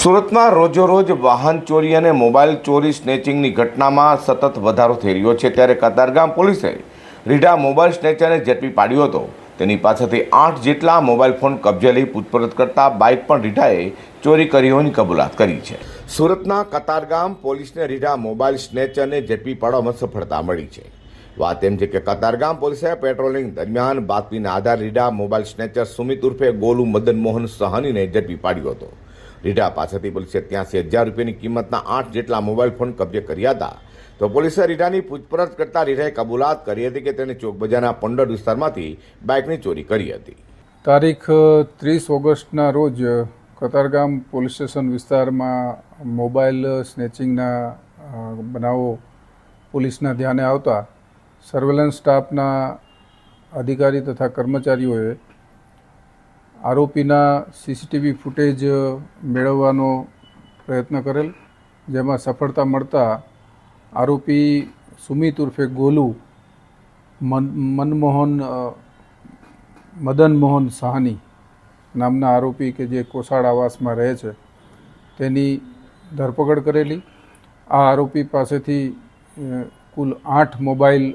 સુરતમાં રોજોરોજ વાહન ચોરી અને મોબાઈલ ચોરી સ્નેચિંગની ઘટનામાં સતત વધારો થઈ રહ્યો છે. ત્યારે કતારગામ પોલીસે રીઢા મોબાઈલ સ્નેચરને ઝડપી પાડ્યો હતો. તેની પાસેથી આઠ જેટલા મોબાઈલ ફોન કબજે લઈ પૂછપરછ કરતા બાઇક પણ રીઢાએ ચોરી કરી હોવાની કબૂલાત કરી છે. સુરતના કતારગામ પોલીસને રીઢા મોબાઈલ સ્નેચરને ઝડપી પાડવામાં સફળતા મળી છે. વાત એમ છે કે કતારગામ પોલીસે પેટ્રોલિંગ દરમિયાન બાતમીના આધારે રીઢા મોબાઈલ સ્નેચર સુમિત ઉર્ફે ગોલુ મદન મોહન સહાનીને ઝડપી પાડ્યો હતો. રીઢા પાસેથી પોલીસે ત્યાંસી હજાર રૂપિયાની કિંમતના આઠ જેટલા મોબાઈલ ફોન કબજે કર્યા હતા. તો પોલીસે રીઢાની પૂછપરછ કરતા રીઢાએ કબૂલાત કરી હતી કે તેને ચોકબજારના પંડર વિસ્તારમાંથી બાઇકની ચોરી કરી હતી. તારીખ ત્રીસ ઓગસ્ટના રોજ કતારગામ પોલીસ સ્ટેશન વિસ્તારમાં મોબાઈલ સ્નેચિંગના બનાવો પોલીસના ધ્યાને આવતા સર્વેલન્સ સ્ટાફના અધિકારી તથા કર્મચારીઓએ આરોપીના સીસીટીવી ફૂટેજ મેળવવાનો પ્રયત્ન કરેલ, જેમાં સફળતા મળતા આરોપી સુમિત ઉર્ફે ગોલુ, મન, મનમોહન મદન મોહન સાહની નામના આરોપી કે જે કોસાડ આવાસમાં રહે છે, તેની ધરપકડ કરેલી. આ આરોપી પાસેથી કુલ આઠ મોબાઈલ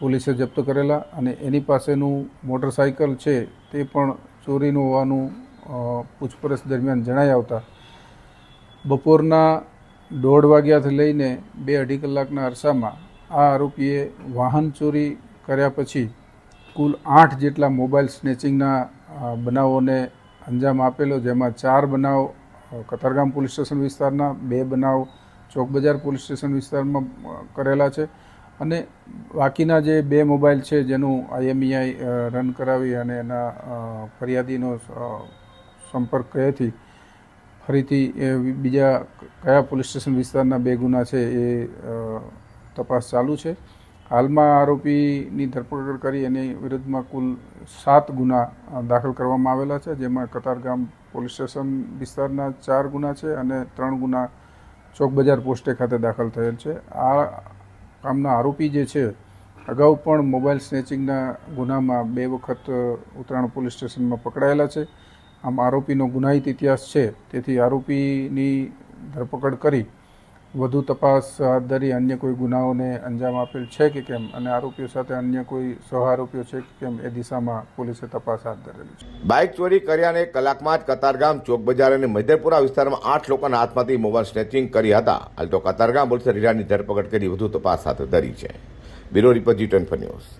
પોલીસે જપ્ત કરેલા અને એની પાસેનું મોટરસાઇકલ છે તે પણ ચોરીનું હોવાનું પૂછપરછ દરમિયાન જણાઈ આવતા, બપોરના દોઢ વાગ્યાથી લઈને બે અઢી કલાકના અરસામાં આ આરોપીએ વાહન ચોરી કર્યા પછી કુલ આઠ જેટલા મોબાઈલ સ્નેચિંગના બનાવોને અંજામ આપેલો, જેમાં ચાર બનાવ કતારગામ પોલીસ સ્ટેશન વિસ્તારના, બે બનાવ ચોક બજાર પોલીસ સ્ટેશન વિસ્તારમાં કરેલા છે. અને બાકીના જે બે મોબાઈલ છે જેનું આઈએમઈઆઈ રન કરાવી અને એના ફરિયાદીનો સંપર્ક કયાથી ફરીથી બીજા કયા પોલીસ સ્ટેશન વિસ્તારના બે ગુના છે એ તપાસ ચાલુ છે. હાલમાં આરોપીની ધરપકડ કરી એની વિરુદ્ધમાં કુલ સાત ગુના દાખલ કરવામાં આવેલા છે, જેમાં કતારગામ પોલીસ સ્ટેશન વિસ્તારના ચાર ગુના છે અને ત્રણ ગુના ચોક બજાર પોસ્ટે ખાતે દાખલ થયેલ છે. આ કામના આરોપી જે છે, અગાઉ પણ મોબાઈલ સ્નેચિંગના ગુનામાં બે વખત ઉત્તરાયણ પોલીસ સ્ટેશનમાં પકડાયેલા છે. આમ આરોપીનો ગુનાહિત ઇતિહાસ છે. તેથી આરોપીની ધરપકડ કરી વધુ તપાસ, હાથ ધરી અન્ય કોઈ ગુનાઓને અંજામ આપેલ છે કે કેમ? અને આરોપીઓ સાથે અન્ય કોઈ સહઆરોપીઓ છે કે કેમ? એ દિશામાં પોલીસે તપાસ હાથ ધરેલી છે. બાઇક ચોરી કર્યાને કલાકમાં જ કતારગામ ચોક બજાર અને મધેપુરા વિસ્તારમાં આઠ લોકોના હાથમાંથી મોબાઈલ સ્નેચિંગ કરી હતા. હાલ તો કતારગામ પોલીસે રીરાની ધરપકડ કરી વધુ તપાસ હાથ ધરી છે. Bureau report G twenty news.